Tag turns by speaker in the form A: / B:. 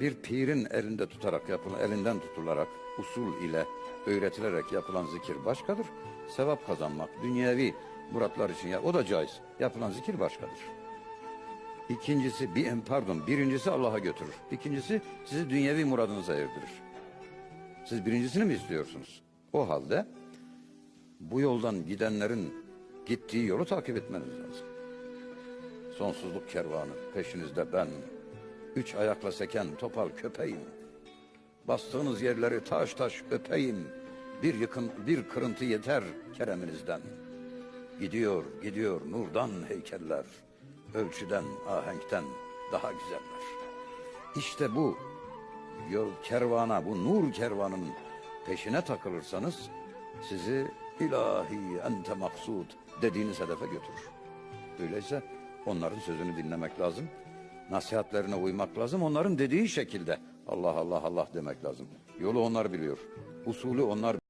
A: bir pirin elinde tutarak yapılan, elinden tutularak usul ile öğretilerek yapılan zikir başkadır. Sevap kazanmak, dünyevi muratlar için ya o da caiz. Yapılan zikir başkadır. İkincisi, bir, pardon, birincisi Allah'a götürür. İkincisi sizi dünyevi muradınıza erdirir. Siz birincisini mi istiyorsunuz? O halde bu yoldan gidenlerin gittiği yolu takip etmeniz lazım. Sonsuzluk kervanı peşinizde ben. Üç ayakla seken topal köpeğim. Bastığınız yerleri taş taş öpeyim. Bir yıkın, bir kırıntı yeter kereminizden. Gidiyor, gidiyor nurdan heykeller. Ölçüden, ahenkten daha güzeller. İşte bu yol kervana, bu nur kervanının peşine takılırsanız sizi ilahi ente maksud dediğiniz hedefe götürür. Öyleyse onların sözünü dinlemek lazım. Nasihatlerine uymak lazım. Onların dediği şekilde Allah Allah Allah demek lazım. Yolu onlar biliyor. Usulü onlar